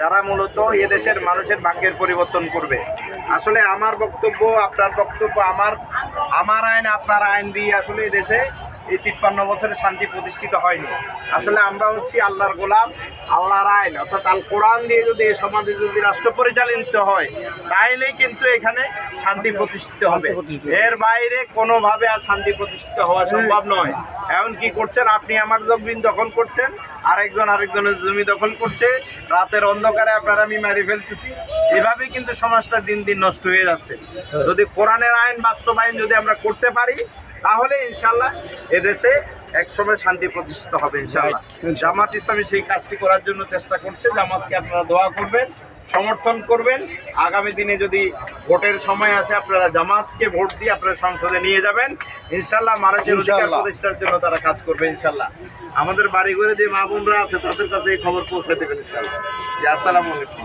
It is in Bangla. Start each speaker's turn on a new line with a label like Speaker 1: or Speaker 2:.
Speaker 1: যারা মূলত এদেশের মানুষের ভাগ্যের পরিবর্তন করবে। আসলে আমার বক্তব্য, আপনার বক্তব্য, আমার আমার আইন, আপনার আইন দিয়ে আসলে এদেশে এই তিপ্পান্ন বছরে শান্তি প্রতিষ্ঠিত হয়নি। আসলে আমরা হচ্ছি আল্লাহর গোলাম আল্লাহর আইন। অর্থাৎ আল কোরআন দিয়ে যদি এই সমাজে যদি রাষ্ট্র পরিচালিত হয় তাইলেই কিন্তু এখানে শান্তি প্রতিষ্ঠিত হবে। এর বাইরে কোনোভাবে আর শান্তি প্রতিষ্ঠিত হওয়া সম্ভব নয়। এমন কি করছেন? আপনি আমার জমিন দখল করছেন আরেকজন আরেকজনের জমি দখল করছে রাতের অন্ধকারে আপনারা আমি মারি ফেলতেছি। এভাবে কিন্তু সমাজটা দিন দিন নষ্ট হয়ে যাচ্ছে। যদি কোরআনের আইন বাস্তবায়ন যদি আমরা করতে পারি তাহলে ইনশাল্লাহ এদেশে একসময় শান্তি প্রতিষ্ঠিত হবে ইনশাল্লাহ জামাত ইসলামী সেই কাজটি করার জন্য চেষ্টা করছে। জামাতকে আপনারা দোয়া করবেন সমর্থন করবেন। আগামী দিনে যদি ভোটের সময় আসে আপনারা জামাতকে ভোট দিয়ে আপনারা সংসদে নিয়ে যাবেন। ইনশাল্লাহ মানুষের অধিকার প্রতিষ্ঠার জন্য তারা কাজ করবে ইনশাল্লাহ আমাদের বাড়ি ঘরে যে মা বোনরা আছে তাদের কাছে এই খবর পৌঁছে দেবেন ইনশাল্লাহ জি আসসালামু আলাইকুম।